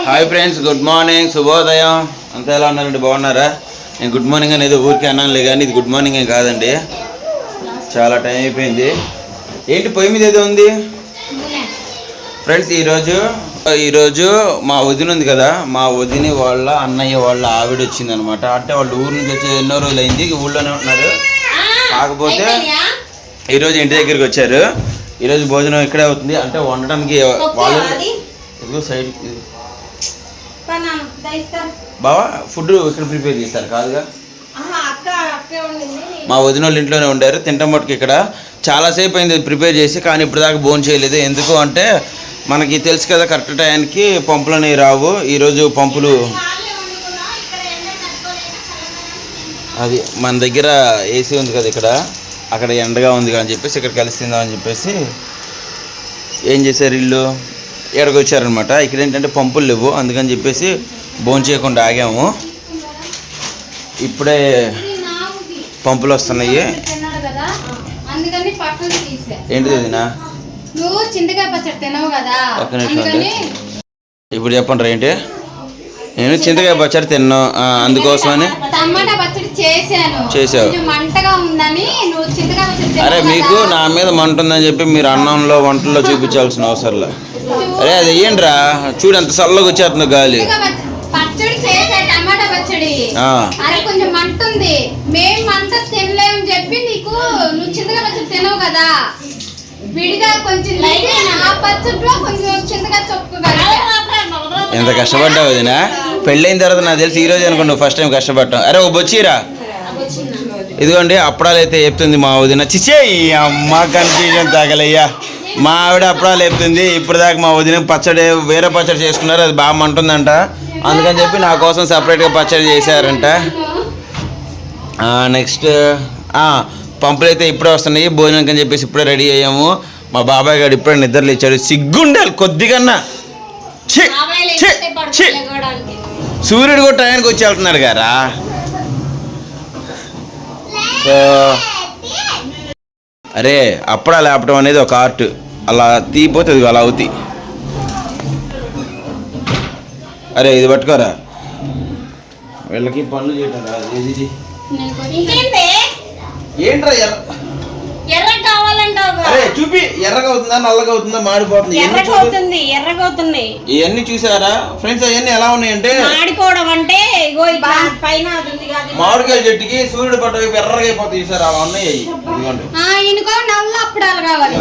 Hi friends good morning శుభోదయం అంతా ఎలా ఉన్నారండి? బాగున్నారా? నేను గుడ్ మార్నింగ్ అనేది ఊరికే అన్నానులే కానీ ఇది గుడ్ మార్నింగ్ ఏం కాదండి. చాలా టైం అయిపోయింది. ఏంటి పొయ్యి మీద ఏదో ఉంది? ఫ్రెండ్స్ ఈరోజు ఈరోజు మా వదిన ఉంది కదా? మా వదిన వాళ్ళ అన్నయ్య వాళ్ళ ఆవిడ వచ్చింది అనమాట అంటే వాళ్ళు ఊరు నుంచి వచ్చి ఎన్నో రోజులు అయింది ఊళ్ళోనే ఉంటున్నారు. కాకపోతే ఈరోజు ఇంటి దగ్గరికి వచ్చారు. ఈరోజు భోజనం ఇక్కడే అవుతుంది. అంటే వండడానికి వాళ్ళు సైడ్ బావా ఫుడ్ ఇక్కడ ప్రిపేర్ చేస్తారు కాదుగా? మా వదిన వాళ్ళు ఇంట్లోనే ఉండారు తింటాం మటుకు ఇక్కడ. చాలాసేపు అయింది ప్రిపేర్ చేసి కానీ ఇప్పుడు దాకా భోజనం చేయలేదు. ఎందుకు అంటే మనకి తెలుసు కదా కరెక్ట్ టైంకి పంపులు అనేవి రావు. ఈరోజు పంపులు అది మన దగ్గర ఏసీ ఉంది కదా ఇక్కడ. అక్కడ ఎండగా ఉంది అని చెప్పేసి ఇక్కడ కలిసి తిందామని చెప్పేసి ఏం చేశారు ఇల్లు ఎక్కడికి వచ్చారనమాట ఇక్కడ ఏంటంటే పంపులు లేవు. అందుకని చెప్పేసి భోజనం చేయకుండా ఆగాము. ఇప్పుడే పంపులు వస్తున్నాయి. ఏంటిది వదినా నువ్వు చింతకాయ పచ్చడి తినవు కదా నిమిషం ఇప్పుడు చెప్పండి ఏంటి? నేను చింతకాయ పచ్చడి తిన్నాను అందుకోసమని. టమాటా పచ్చడి చేశాను మంటగా ఉందని నువ్వు చింతకాయ పచ్చడి అరే మీకు నా మీద మంట ఉందని చెప్పి మీరు అన్నంలో వంటల్లో చూపించాల్సిన అవసరంలా అరే అది ఏంట్రా? చూడు ఎంత చల్లగా వచ్చేస్తుంది గాలి. చింతకాయ పచ్చ- పచ్చడి చేశా టమాటా పచ్చడి. ఆ. అరే కొంచెం మంట ఉంది. మేం మంట తినలేమని చెప్పి నీకు నువ్వు చింతకాయ పచ్చడి తినవు కదా. విడిగా కొంచెం తీసి ఆ పచ్చడిలో కొంచెం చింతకాయ చొప్పు ఎంత కష్టపడ్డావు వదినా? పెళ్ళైన తర్వాత నాకు తెలిసి ఈ రోజు అనుకోండి ఫస్ట్ టైం కష్టపడ్డాం అరే ఓ బొచ్చిరా? ఇదిగోండి అప్పడాలు అయితే చెప్తుంది మా వదిన. చిచ్చే ఈ అమ్మ కన్ఫ్యూజన్ తాగలయ్యా. మా ఆవిడ అప్పడాలు చెప్తుంది ఇప్పుడు దాకా మా వదిన పచ్చడి వేరే పచ్చడి చేసుకున్నారు. అది బాగా మంటుందంట. అందుకని చెప్పి నా కోసం సపరేట్గా పచ్చడి చేశారంట. నెక్స్ట్ పంపులు అయితే ఇప్పుడే వస్తున్నాయి. భోజనం అని చెప్పేసి ఇప్పుడే రెడీ అయ్యాము. మా బాబాయ్ గారు ఇప్పుడే నిద్రలు ఇచ్చాడు సిగ్గుండాలి కొద్దిగన్నా. ఛీ, ఛీ, ఛీ. సూర్యుడు కూడా టయానికి వచ్చి వెళ్తున్నాడు గారా. అరే అప్పుడా లేపటం అనేది ఒక ఆర్ట్. అలా తీపోతే అది అలా అవుతాయి అరే ఇది పట్టుకోరా. వీళ్ళకి పనులు చేయటం రాదు. ఇది? ఇది. ఇంకేంటి ఏంట్రా అరే చూపి. ఎర్రగా అవుతుందా నల్లగా అవుతుందా మాడిపోతుంది ఎర్రగా. అవుతుంది ఎర్రగా అవుతుంది. ఇవన్నీ చూసారా? ఫ్రెండ్స్ అవన్నీ ఎలా ఉన్నాయంటే మాడిపోవడం అంటే ఇగో పైన అది ఉంది కాదు మామిడికాయ చెట్టుకి సూర్యుడు పట్ట వైపు ఎర్రగా అయిపోతాయి చూసారా? అలా ఉన్నాయి ఇదిగోండి. ఈయనకో నల్ల అప్పడాలు కావాలి.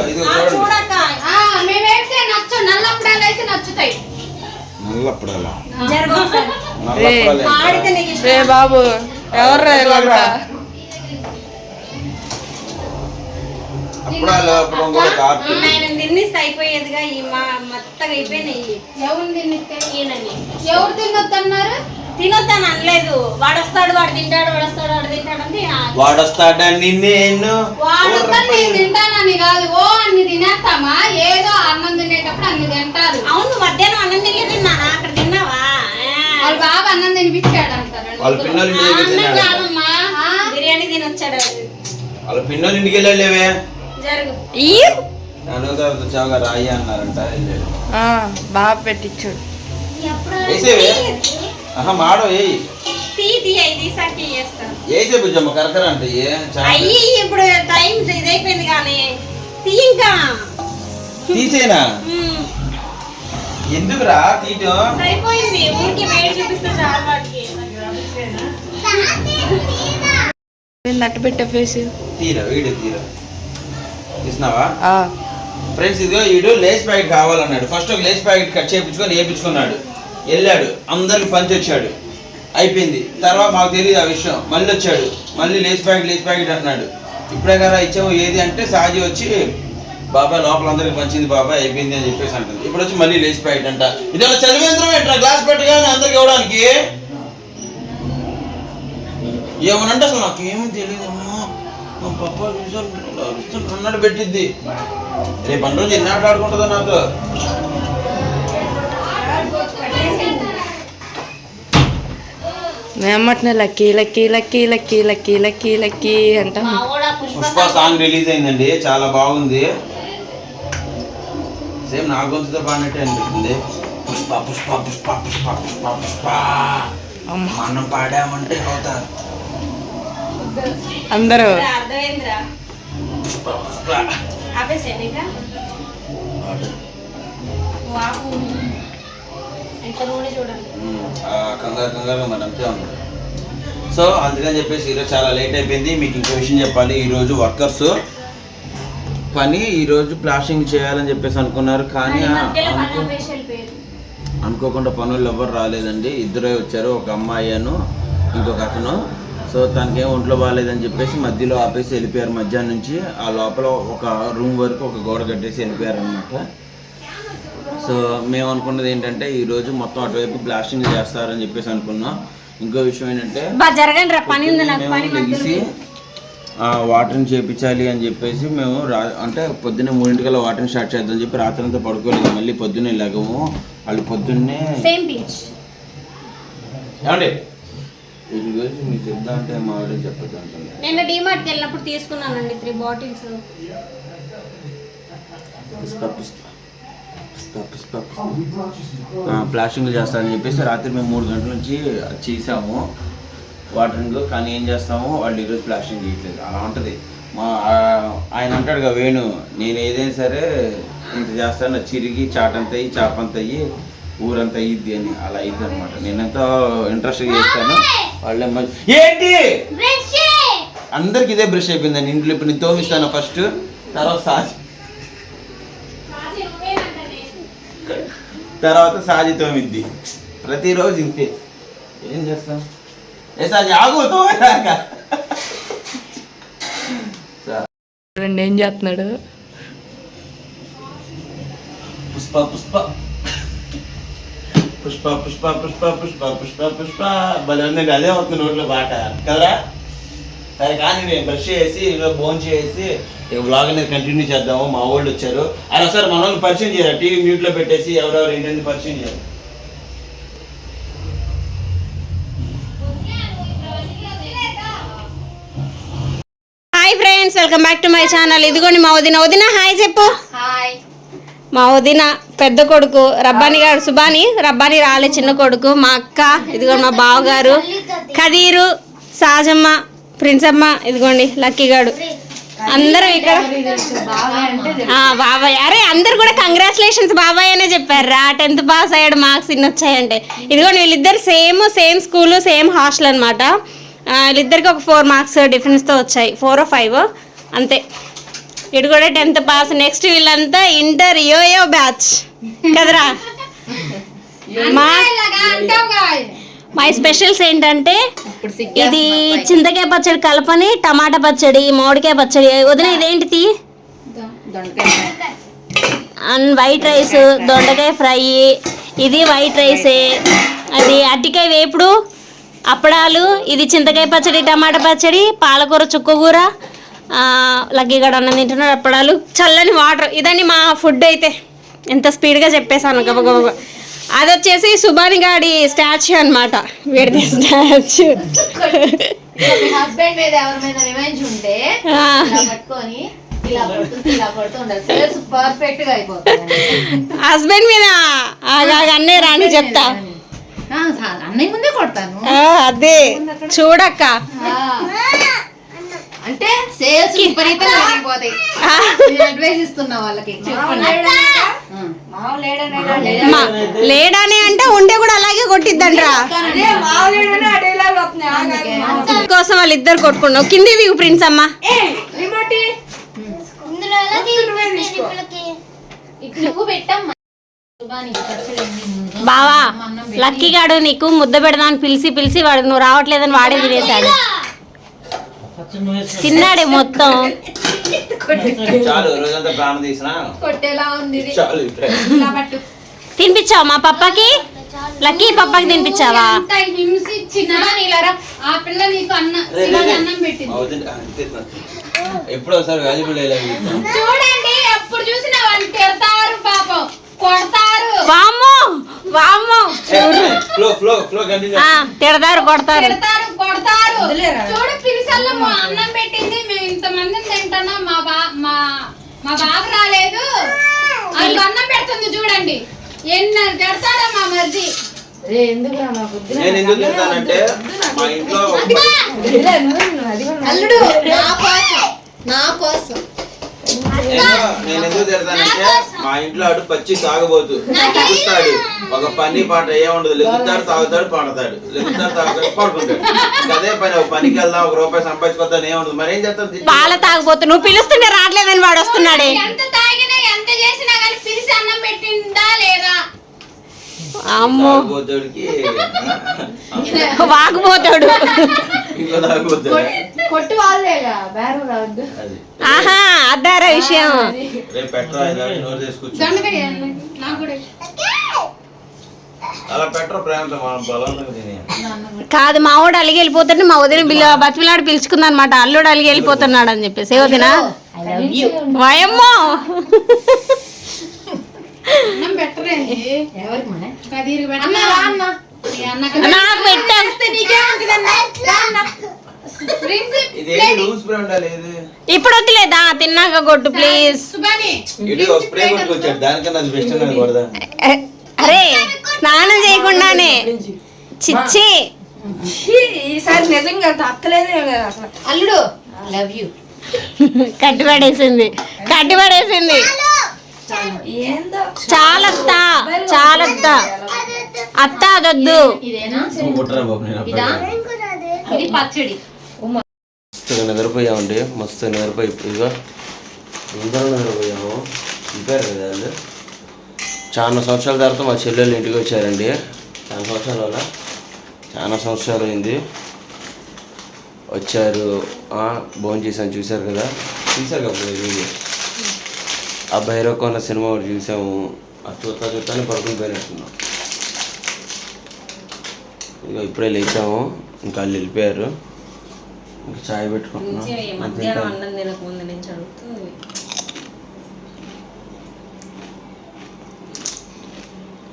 మేమేస్తే నచ్చు. నల్ల అప్పడాలు అయితే నచ్చుతాయి. బాబు ఎవర్రా అప్పుడు కూడా ఆయన తిన్నిస్తే అయిపోయేదిగా ఈ మా మొత్తగా అయిపోయినాయి ఎవరు తిన్నిస్తే ఈయనని. ఎవరు తినొద్దన్నారు? తినొద్దని అనలేదు. వాడు వస్తాడు వాడు తింటాడు వాడు వస్తాడు వాడు తింటాడు అంటే ఆ- వాడొస్తాడని నేను వాళ్ళతో నేను తింటానని కాదు. ఓ అన్ని తినేస్తామా? ఏదో అన్నం తినేటప్పుడు అన్ని తింటారు. అవును మధ్యాహ్నం అన్నం తినలే తిన్నానా? అక్కడ తిన్నావా? వాళ్ళ బాబు అన్నం తినిపించాడు అంటారు. వాళ్ళ ఆ? బిర్యానీ తినొచ్చాడు. వాళ్ళ పిన్నోళ్ళ ఇంటికి వెళ్ళలేవే? బాగా మాడో బుజ్జమ్మ కరకర అంటే అయ్యి ఇప్పుడు టైం ఇదైపోయింది కానీ తీసేనా మ్మ్. ఎందుకురా తీయటం? సరిపోయింది ఊరికి వేడి చూపిస్తే చాలు వాడికి. నట్టు పెట్టే ఫేస్ తీరా వీడియో తీరా. తీసినావా ఫ్రెండ్స్ ఇదిగో వీడు లేస్ ప్యాకెట్ కావాలన్నాడు. ఫస్ట్ ఒక లేస్ ప్యాకెట్ కట్ చేయించుకొని వేయించుకున్నాడు వెళ్ళాడు. అందరికి పంచి వచ్చాడు అయిపోయింది. తర్వాత మాకు తెలియదు ఆ విషయం. మళ్ళీ వచ్చాడు. మళ్ళీ లేస్ ప్యాకెట్ లేస్ ప్యాకెట్ అన్నాడు ఇప్పుడే కదా ఇచ్చాము. ఏది అంటే సాజీ వచ్చి బాబాయ్ లోపల అందరికి పంచింది బాబాయ్ అయిపోయింది అని చెప్పేసి అంటుంది. ఇప్పుడు వచ్చి మళ్ళీ లేస్ ప్యాకెట్ అంట. ఇది చదివేంద్రం ఏంట్రా? గ్లాస్ పెట్టగానే అందరికి ఇవ్వడానికి? ఏమనంటే అసలు నాకేమీ తెలియదు అమ్మా మా పప్ప చూసాను అన్నాడు పెట్టిద్ది. రేపు అన్న రోజు ఎన్ని ఆడుకుంటుందో నాతో మేమట్నే lucky lucky lucky lucky lucky lucky lucky అంటాం. పుష్ప సాంగ్ రిలీజ్ అయిందండి చాలా బాగుంది. సేమ్ నా గొంతుతో పాడినట్టే అనిపిస్తుంది. పుష్ప పుష్ప పుష్ప పుష్ప పుష్ప పుష్ప. మనం పాడామంటే అవుతారు అందరూ. పుష్ప పుష్ప ఆపేసేయండి ఇంకా? వాపు ఎంత నూనె చూడండి. ఉమ్, ఆ కంగారు కంగారుగా మరి అంతే ఉంది. సో అందుకని చెప్పేసి ఈరోజు చాలా లేట్ అయిపోయింది. మీకు ఇంకో విషయం చెప్పాలి. ఈరోజు వర్కర్స్ పని ఈరోజు ప్లాస్టింగ్ చేయాలని చెప్పేసి అనుకున్నారు. కానీ అనుకోకుండా పనులు ఎవరు రాలేదండి. ఇద్దరే వచ్చారు. ఒక అమ్మాయి అను ఇంకొక అతను. సో తనకేం ఒంట్లో బాగాలేదని చెప్పేసి మధ్యలో ఆపేసి వెళ్ళిపోయారు. మధ్యాహ్నం నుంచి ఆ లోపల ఒక రూమ్ వరకు ఒక గోడ కట్టేసి వెళ్ళిపోయారు అనమాట సో మేము అనుకున్నది ఏంటంటే ఈరోజు మొత్తం అటువైపు బ్లాస్టింగ్ చేస్తారని చెప్పేసి అనుకున్నాం. ఇంకో విషయం ఏంటంటే లెగిసి ఆ, వాటర్ని చేపించాలి అని చెప్పేసి మేము రా అంటే పొద్దున్నే మూడింటికల్లా వాటర్ని స్టార్ట్ చేద్దాం చెప్పి రాత్రి అంతా పడుకోలేదు. మళ్ళీ పొద్దున్నే లెగము. వాళ్ళు పొద్దున్నే ఏమండి? వీటి గురించి మీకు చెప్తా అంటే మా ఆవిడ చెప్పదు అంటుంది నేను డిమార్ట్కి వెళ్ళినప్పుడు తీసుకున్నానండి త్రీ బాటిల్స్. పుష్ప పుష్ప పుష్ప పుష్ప పుష్ప. ఆ, ప్లాస్టింగ్ చేస్తారని చెప్పేసి రాత్రి మేము మూడు గంటల నుంచి చేసాము. వాటరింగ్ కానీ ఏం చేస్తాము వాళ్ళు ఈరోజు ప్లాస్టింగ్ చేయట్లేదు. అలా ఉంటుంది. మా ఆయన అంటాడు కదా వేణు నేను ఏదైనా సరే ఇంత చేస్తాను చిరిగి చాటంత అయ్యి చాపంత అయ్యి ఊరంతా అయ్యిద్ది అని అలా అయ్యిద్ది అనమాట నేను ఎంతో ఇంట్రెస్ట్గా చేస్తాను వాళ్ళే మంచి ఏంటి? అందరికి ఇదే బ్రష్ అయిపోయిందండి ఇంట్లో ఇప్పుడు నేను తోమిస్తాను ఫస్ట్ తర్వాత సాచి తర్వాత సాజి తోమిద్ది. ప్రతిరోజు ఇంతే. ఏం చేస్తాం? ఏ సాజి ఆగు తోమేదాక రెండు ఏం చేస్తున్నాడు? పుష్ప పుష్ప. పుష్ప పుష్ప పుష్ప పుష్ప పుష్ప పుష్ప. భలే ఉందండి అదే అవుతుంది రోడ్లో బాట. కదరా? సరే కానీ నేను బ్రష్ చేసి భోన్ చేసి ఇక బ్లాగ్ అనేది కంటిన్యూ చేద్దాము. మా వాళ్ళు వచ్చారు. అలా సార్ మన వాళ్ళు పరిచయం చేయరా? టీవీ మ్యూట్లో పెట్టేసి ఎవరెవరు ఏంటంటే పరిచయం చేయాలి. Hi friends welcome back to my channel ఇదిగోండి మా వదిన. వదిన హాయ్ చెప్పు. హాయ్ మా వదిన పెద్ద కొడుకు రబ్బాని గారు సుబాని రబ్బాని రాలే చిన్న కొడుకు మా అక్క ఇదిగోండి మా బావగారు ఖదీరు సాజమ్మ ప్రిన్సమ్మ ఇదిగోండి లక్కీగాడు అందరూ ఇక్కడ బాబాయ్. అరే అందరు కూడా కంగ్రాచులేషన్స్ బాబాయ్ అనే చెప్పారు. రా టెన్త్ పాస్ అయ్యాడు మార్క్స్ ఇన్ని వచ్చాయంటే. ఇదిగోండి వీళ్ళిద్దరు same same school same hostel అనమాట వీళ్ళిద్దరికి ఒక ఫోర్ మార్క్స్ డిఫరెన్స్తో వచ్చాయి. ఫోర్ ఫైవ్ అంతే. ఇటు కూడా టెన్త్ పాస్. నెక్స్ట్ వీళ్ళంతా ఇంటర్ యోయో బ్యాచ్. కదరా? మా మై స్పెషల్స్ ఏంటంటే ఇది చింతకాయ పచ్చడి కలపని టమాటా పచ్చడి మామిడికాయ పచ్చడి. వదిన ఇదేంటిది? అండ్ వైట్ రైస్ దొండకాయ ఫ్రై. ఇది వైట్ రైసే. అది అట్టికాయ వేపుడు అప్పడాలు ఇది చింతకాయ పచ్చడి టమాటా పచ్చడి పాలకూర చుక్కకూర లగ్గీగడ అన్నం తింటున్నాడు అప్పడాలు చల్లని వాటర్. ఇదండి మా ఫుడ్ అయితే. ఎంత స్పీడ్గా చెప్పేశాను గబగబ అది వచ్చేసి సుబాని గాడి స్టాచ్యూ అనమాట వీడిది స్టాచ్యూ. హస్బెండ్ మీద ఎవరి మీద రివెంజ్ ఉంటే పట్టుకొని హస్బెండ్ మీద అలాగ అన్నే రాని చెప్తా. అన్నయ్య ముందే కొడతాను. అదే. చూడక్క. అంటే సేల్స్ విపరీతంగా పెరిగిపోతాయి. అడ్వైస్ ఇస్తున్నా వాళ్ళకి. లేడానే అంటే? ఉంటే కూడా అలాగే కొట్టిద్దండ్రా కోసం వాళ్ళిద్దరు కొట్టుకున్నావు కింది దిగు ప్రిన్స్ అమ్మ. బావా లక్కీ గాడు నీకు ముద్ద పెడదామని పిలిచి పిలిచి వాడు నువ్వు రావట్లేదని వాడే తినేశాడు. తిన్నాడే మొత్తం. చాలు రోజంతా ప్రాణం తీసిన? కొట్టేలా ఉంది చాలు తినిపించావా మా పప్పకి? లక్కీ పప్పకి తినిపించావా? ఆ పిల్ల నీకు అన్న. అన్నం పెట్టింది. ఎప్పుడో ఒకసారి. చూడండి ఎప్పుడు చూసినా వాళ్ళు తిడతారు పాపం. కొడతారు. వామ్మో వామ్మో. ఫ్లో ఫ్లో ఫ్లో ఆ, తిడతారు కొడతారు. తిడతారు కొడతారు. చూడు పిలిసల్లో అన్నం పెట్టింది మేము ఇంత మందిని తింటున్నాం. మా బా మా మా బాబు రాలేదు. అది అన్నం పెడుతుంది చూడండి. ఎన్న తిడతాడా మా మరిది. నేను ఎందుకు తిడతానంటే మా ఇంట్లో అల్లుడు నా కోసం నా కోసం. నేను నేను ఎందుకు తిడతానంటే మా ఇంట్లో ఆడు పచ్చి తాగబోతు. చూస్తాడు ఒక పని పాట ఏముండదు లెగుతాడు తాగుతాడు పడతాడు. లెగుతాడు తాగుతాడు పడుకుంటాడు. అదే పని ఒక పనికి వెళ్దాం ఒక రూపాయి సంపాదించుకోద్దాం ఏముండదు మరి ఏం చేస్తాం? తిట్టి- పాల తాగబోతు. నువ్వు పిలుస్తుంటే రావట్లేదని వాడు వస్తున్నాడే. ఎంత తాగినా ఎంత చేసినా కానీ పిలిచి అన్నం పెట్టిందా లేదా? అమ్మో. తాగుబోతుడికి కొట్టు వాళ్ళేగా బేరం రావద్దు. అది. ఆహా అదారా విషయం. రేపు నోరు అలా ప్రేమతో మనం బలవంతంగా తినేయాలి. కాదు మా వాడు అలిగి వెళ్ళిపోతుంటే మా వదిన బిల్ల బతిలాడు పిలుచుకుంది అనమాట అల్లుడు అలిగి వెళ్ళిపోతున్నాడు అని చెప్పేసి. ఏ వదినా? వయమ్మో! పెట్టరా? నాకు ఇప్పుడు వద్దులేదా తిన్నాక కొట్టు ప్లీజ్. అరే స్నానం చేయకుండానే. చిచ్చి. ఈసారి నిజంగా తప్పలేదే అసలు. అల్లుడు లవ్ యూ. కట్టిపడేసింది కట్టిపడేసింది ఏందో? చాలా అత్త చాలా అత్త అత్త అదొద్దు నిద్రపోయామండి మస్తు నిద్రపోయి ఇదిగో. అందరూ నిద్రపోయాము. ఇంపారు కదా వాళ్ళు. చాలా సంవత్సరాల తర్వాత మా చెల్లెళ్ళు ఇంటికి వచ్చారండి. చాలా సంవత్సరాల వల్ల. చాలా సంవత్సరాలు అయింది. వచ్చారు. భోజనం చేశాను చూశారు కదా. చూశారు కదా వీడియో. ఆ భైరవకొండ సినిమా ఒకటి చూసాము. ఆ చూస్తా చూస్తానే పడుకుని పోయినట్టున్నాం. ఇదిగో ఇప్పుడే లేచాము. ఇంకా వాళ్ళు వెళ్ళిపోయారు. ఇంకా చాయ్ పెట్టుకుంటున్నాం. మధ్యాహ్నం అన్నం తినక ముందు నుంచి అడుగుతుంది.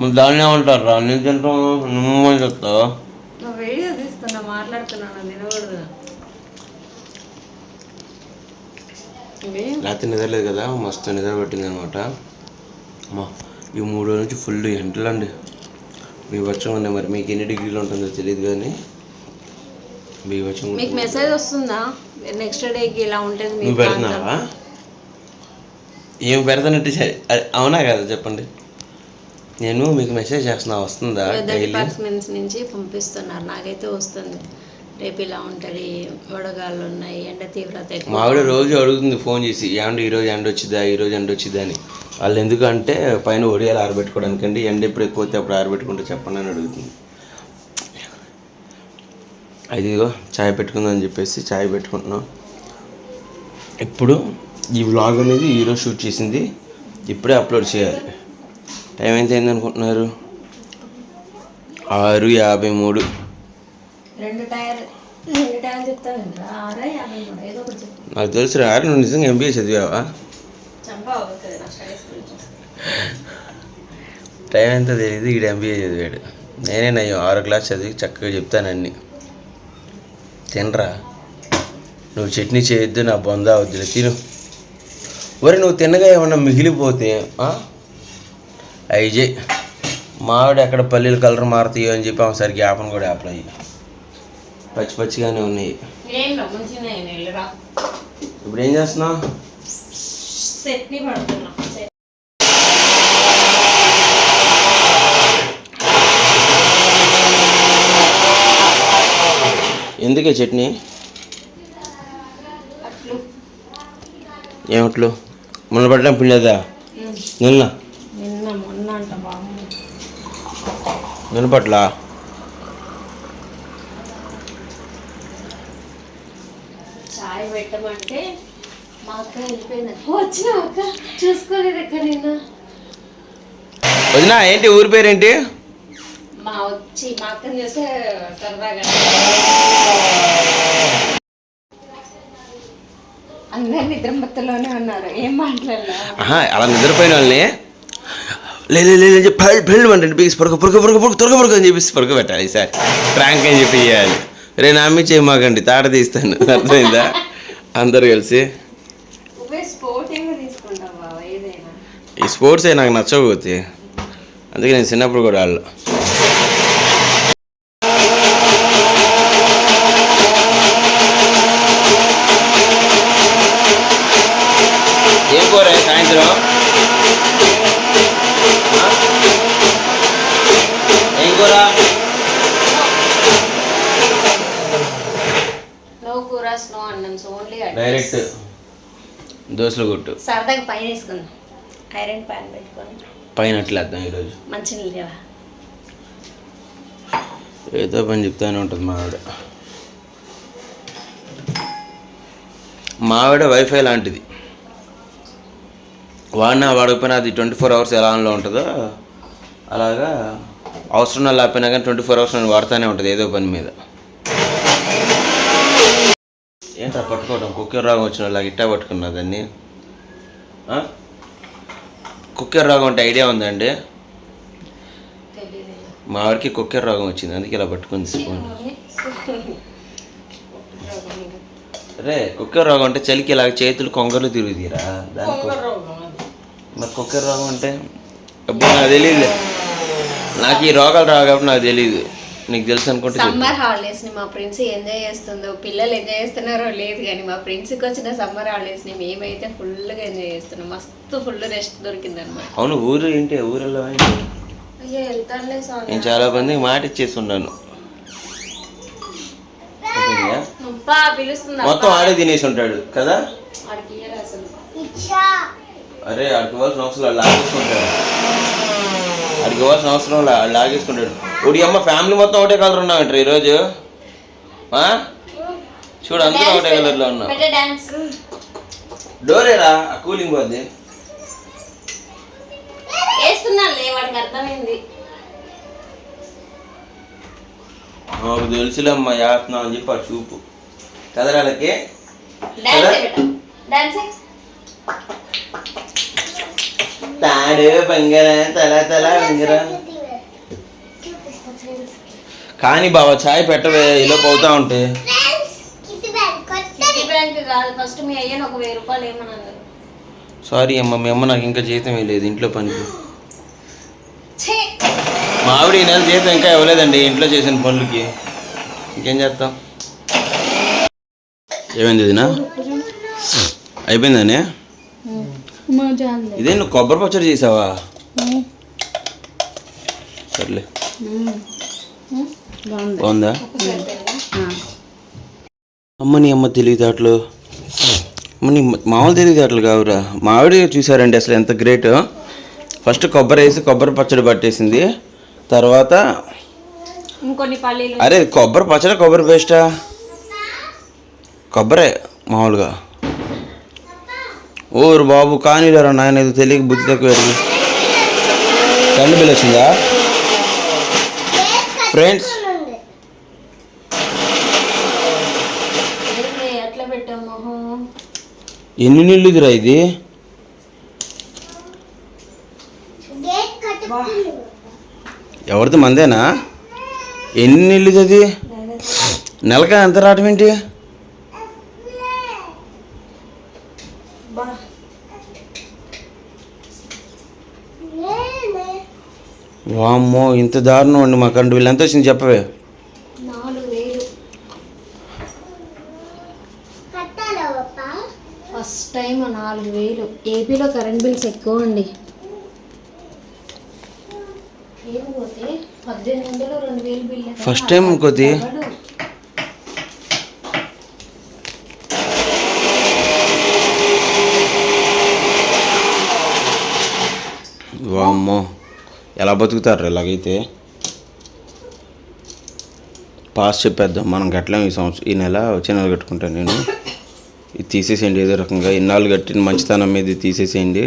మరి దాన్ని ఏమంటారు? రా నేను తింటాం నువ్వు చెప్తావా వీడియో తీస్తున్నా మాట్లాడుతున్నాను తినకూడదు రాత్రి నిద్రలేదు కదా మస్తు నిద్ర పట్టింది అనమాట అమ్మా ఈ మూడు రోజుల నుంచి ఫుల్ ఎంటలు అండి బీభత్సం ఉన్నాయి మరి? మీకు ఎన్ని డిగ్రీలు ఉంటుందో తెలియదు కానీ బీభత్సం మీకు మెసేజ్ వస్తుందా? నెక్స్ట్ డేకి ఇలా ఉంటుంది నువ్వు పెడుతున్నావా? ఏం పెడతానంటే అవునా కదా చెప్పండి. నేను మీకు మెసేజ్ చేస్తున్నా వస్తుందా డైలీ నుంచి పంపిస్తున్నారు నాకైతే వస్తుంది. రేపు ఇలా ఉంటుంది వడగాళ్ళు ఉన్నాయి ఎండ తీవ్రత మా ఆవిడ రోజు అడుగుతుంది ఫోన్ చేసి ఏమండి ఈరోజు ఎండ వచ్చిందా ఈరోజు ఎండ వచ్చిందా అని. వాళ్ళు ఎందుకంటే పైన ఒడియాలు ఆరబెట్టుకోవడానికి అండి ఎండ ఎప్పుడు ఎక్కువ అయితే అప్పుడు ఆరబెట్టుకుంటే చెప్పండి అని అడుగుతుంది. అది ఛాయ్ చాయ్ అని చెప్పేసి చాయ్ పెట్టుకుంటున్నాం. ఇప్పుడు ఈ వ్లాగ్ అనేది ఈరోజు షూట్ చేసింది ఇప్పుడే అప్లోడ్ చేయాలి. టైం ఎంత అయింది అనుకుంటున్నారు? ఆరు యాభై మూడు. రెండు టైర్ రెండు టైర్ చెప్తాను ఆరా యాభై మూడు ఏదో ఒకటి చెప్పు. నాకు తెలుసు ఆరు నువ్వు నిజంగా ఎంబీఏ చదివావా? చంపా అవుతుంది నా స్టడీస్ గురించి టైం ఎంత తెలియదు ఈడు ఎంబీఏ చదివాడు. నేనే నయ్యం ఆరో క్లాస్ చదివి చక్కగా చెప్తానన్ని తినరా? నువ్వు చట్నీ చేయొద్దు నా బొందా వద్దులే తిను. ఒరే నువ్వు తిన్నగా ఏమన్నా మిగిలిపోతే అయ్యి మావిడ ఎక్కడ పల్లీలు కలర్ మారుతాయో అని చెప్పి ఆమె సరిగ్గా ఆపను కూడా ఆపలే పచ్చి పచ్చిగానే ఉన్నాయి. ఇప్పుడు ఏం చట్నీ పడుతున్నా. ఎందుకే చట్నీ? ఏమట్లు మొన్న పట్టడం పిండేదా నిన్న? నిన్న మొన్న అంట బాగుంది నిన్న పట్ల చాయ్ పెట్టమంటే మా అక్క వెళ్ళిపోయింది. వచ్చిన అక్క? చూసుకోలేదు అక్క నిన్న. వదినా ఏంటి ఊరి పేరేంటి? మా వచ్చి మా అక్కని చూస్తే సరదాగా. అందరు నిద్ర మత్తులోనే ఉన్నారు. ఏం మాట్లాడలా? ఆహా అలా నిద్రపోయిన వాళ్ళని? లే లే, లే లే అని చెప్పి పెళ్ళి పెళ్ళి అంటే బిగిసి పడుకో పడుకో పడుకో పడుకో త్వరగా పడుకో అని చెప్పేసి పడుకో పెట్టాలి ఈసారి. ప్రాంక్ అని చెప్పి చేయాలి రే నా మీద చేయమాకండి తాట తీస్తాను. అర్థమైందా? అందరు కలిసి. ఈ స్పోర్ట్స్ నాకు నచ్చకపోతే. అందుకే నేను చిన్నప్పుడు కూడా వాళ్ళు ఏం కూర సాయంత్రం ఆ? ఏం కూర నో కూర స్నో అన్నం సో ఓన్లీ డైరెక్ట్ దోశలు కొట్టు. సరదాగా పైన వేసుకుందాం. ఐరన్ ప్యాన్ పెట్టుకొని. పైన అట్లేద్దాం ఈరోజు? మంచి నీళ్ళు లేవా? ఏదో పని చెప్తానే ఉంటుంది మా ఆవిడ. మా ఆవిడ వైఫై లాంటిది. వాడినా వాడకపోయినా అది ట్వంటీ ఫోర్ అవర్స్ ఎలా ఆన్లో ఉంటుందో అలాగా అవసరం లేకపోయినా కానీ ట్వంటీ ఫోర్ అవర్స్ నేను వాడుతూనే ఉంటుంది ఏదో పని మీద. ఏంటా పట్టుకోవడం కుక్కర్ రోగం వచ్చిన వాళ్ళకి ఇట్టా పట్టుకున్నా దాన్ని? కుక్కర్ రోగం అంటే ఐడియా ఉందండి? మా ఆవిడకి కుక్కర్ రోగం వచ్చింది అందుకే ఇలా పట్టుకుంది స్పూన్ రే కుక్కర్ రోగం అంటే చలికి ఇలా చేతులు కొంగలు తిరుగుతీరా? దానికి మరి కుక్కర్ రోగం అంటే? అబ్బా నాకు తెలియదు నాకు ఈ రోగాలు రావు కాబట్టి నాకు తెలియదు నీకు తెలుసు అనుకుంటే. సమ్మర్ హాలిడేస్ని మా ఫ్రెండ్స్ ఎంజాయ్ చేస్తుందో పిల్లలు ఎంజాయ్ చేస్తున్నారో లేదు కానీ మా ఫ్రెండ్స్కి వచ్చిన సమ్మర్ హాలిడేస్ని మేమైతే ఫుల్గా ఎంజాయ్ చేస్తున్నాం. మస్తు ఫుల్ రెస్ట్ దొరికింది అనమాట అవును ఊరు ఏంటి? ఊరిలో ఏంటి అయ్యో వెళ్తానులే సార్ నేను చాలా మందికి మాట ఇచ్చేసి ఉన్నాను ఓకేనా? అబ్బా పిలుస్తుంది మొత్తం ఆడే తినేసి ఉంటాడు కదా? అరే ఆడికి ఇవ్వాల్సిన అవసరం లాగేసుకుంటాడు. ఆడికి ఇవ్వాల్సిన అవసరం లే, లాగేసుకుంటాడు. ఒడి అమ్మ ఫ్యామిలీ మొత్తం ఒకటే కలర్ ఉన్నామంటారు ఈరోజు? ఆ? చూడు అందరూ ఒకటే కలర్లో ఉన్నాం. డోరేరా ఆ కూలింగ్ పోద్ది. మాకు తెలుసులేమ్మా యాత్నం అని చెప్పి ఆ చూపు. కదరాలకి డాన్స్ తాడు బంగార తల తల బంగార కానీ బాబా చాయ్ పెట్టవే ఇలా పోతా ఉంటే సారీ అమ్మ మీ అమ్మ నాకు ఇంకా జీతం లేదు ఇంట్లో పనికి మా ఆవిడ ఈ నెల జీతం ఇంకా ఇవ్వలేదండి ఇంట్లో చేసిన పనులకి. ఇంకేం చేస్తాం? ఏమైంది అయిపోయిందనే ఇదే నువ్వు కొబ్బరి పచ్చడి చేసావా? సర్లే. బాగుందా. అమ్మ నీ అమ్మ తెలివితేటలు. అమ్మ నీ మామూలు తెలివితేటలు కావురా. మా ఆవిడ చూసారండి అసలు ఎంత గ్రేట్ ఫస్ట్ కొబ్బరి వేసి కొబ్బరి పచ్చడి పట్టేసింది. తర్వాత అరే కొబ్బరి పచ్చడి కొబ్బరి పేస్టా కొబ్బరే మామూలుగా. ఓరు బాబు కానీలేరా నాయన ఇది తెలియక బుద్ధి తక్కువ కళ్ళు బిల్ వచ్చిందా ఫ్రెండ్స్ ఎన్ని నీళ్ళు ఇదిరా ఇది? ఎవరిది మందేనా? ఎన్ని నీళ్ళు ఇది? అది నెలక ఎంత రావటం ఏంటి? వామ్మో ఇంత దారుణం అండి మా కరెంట్ బిల్ ఎంత వచ్చింది చెప్పవే? నాలుగు వేలు. ఫస్ట్ టైం నాలుగు వేలు. ఏపీలో కరెంట్ బిల్స్ ఎక్కువ అండి ఏం పోతే? పద్దెనిమిది వందలు రెండు వేలు బిల్లు ఫస్ట్ టైం కొద్ది వామ్మో ఎలా బతుకుతారు ఇలాగైతే? పాస్ చెప్పేద్దాం. మనం కట్టలేం ఈ సంవత్సరం ఈ నెల వచ్చే నెల కట్టుకుంటాను నేను. ఇది తీసేసేయండి ఏదో రకంగా. ఇన్నాళ్ళు కట్టిన మంచితనం మీద తీసేసేయండి.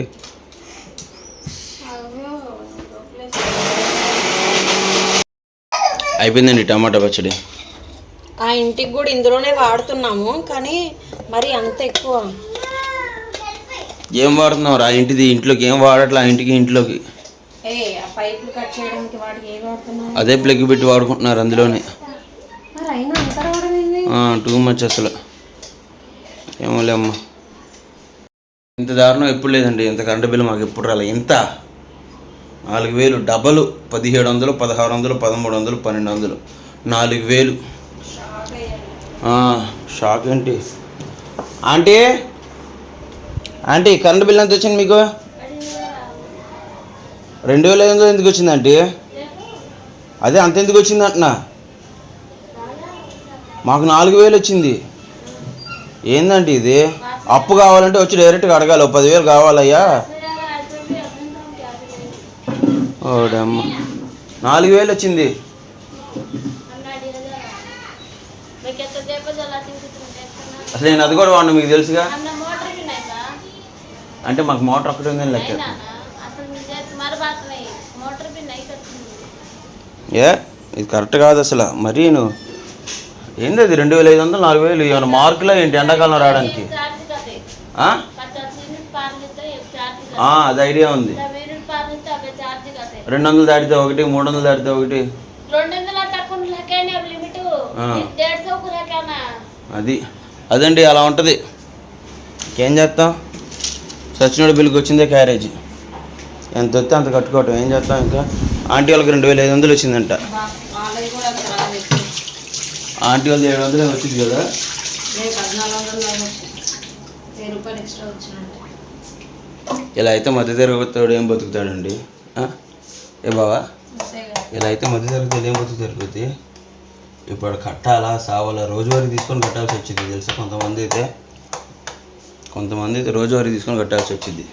అయిపోయిందండి టమాటా పచ్చడి. ఆ ఇంటికి కూడా ఇందులోనే వాడుతున్నాము కానీ మరి అంత ఎక్కువ. ఏం వాడుతున్నావు రా? ఇంటిది ఇంట్లోకి ఏం వాడట్లా? ఇంటికి ఇంట్లోకి. అదే ప్లగ్ పెట్టి వాడుకుంటున్నారు అందులోనే. టూ మచ్ అసలు. ఏమోలే అమ్మా. ఇంత దారుణం ఎప్పుడు లేదండి. ఇంత కరెంటు బిల్లు మాకు ఎప్పుడు రాలే. ఇంత? నాలుగు వేలు డబలు పదిహేడు వందలు పదహారు వందలు పదమూడు వందలు పన్నెండు వందలు. నాలుగు వేలు. షాక్ ఏంటి? ఆంటీ? ఆంటీ కరెంట్ బిల్ ఎంత వచ్చింది మీకు? రెండు వేల ఐదు ఎందుకు వచ్చింది ఆంటీ అదే అంత ఎందుకు వచ్చింది అంటున్నా? మాకు నాలుగు వేలు వచ్చింది. ఏందండి ఇది? అప్పు కావాలంటే వచ్చి డైరెక్ట్గా అడగాలి. పదివేలు కావాలయ్యా. ఓడమ్మ. నాలుగు వేలు వచ్చింది. అసలు నేను అది కూడా వాడినా మీకు తెలుసుగా? అంటే మాకు మోటార్ ఒక్కటి ఉందని లెక్క. ఏ? ఇది కరెక్ట్ కాదు అసలు. మరీ నువ్వు ఏంది అది రెండు వేల ఐదు వందలు నాలుగు వేలు? ఏమైనా మార్కులా ఏంటి ఎండాకాలం రావడానికి? అది ఐడియా ఉంది. రెండు వందలు దాటితే ఒకటి మూడు వందలు దాటితే ఒకటి. అది. అదండి అలా ఉంటుంది. ఏం చేస్తాం? సచినోడి బిల్లుకి వచ్చిందే క్యారేజ్. ఎంత వస్తే అంత కట్టుకోవటం. ఏం చేస్తాం ఇంకా? ఆంటీ వాళ్ళకి రెండు వేల ఐదు వందలు వచ్చిందంట. ఆంటీ వాళ్ళది ఏడు వందలు వచ్చింది కదా. ఇలా అయితే మధ్య తరగతి ఏం బతుకుతాడండి? ఏ బావా? ఇలా అయితే మధ్య తరగతి ఏం బతుకుతారు ఇప్పుడు కట్టాలా సావాలా? రోజువారీ తీసుకొని కట్టాల్సి వచ్చింది తెలుసా? కొంతమంది అయితే కొంతమంది అయితే రోజువారీ తీసుకొని కట్టాల్సి వచ్చింది.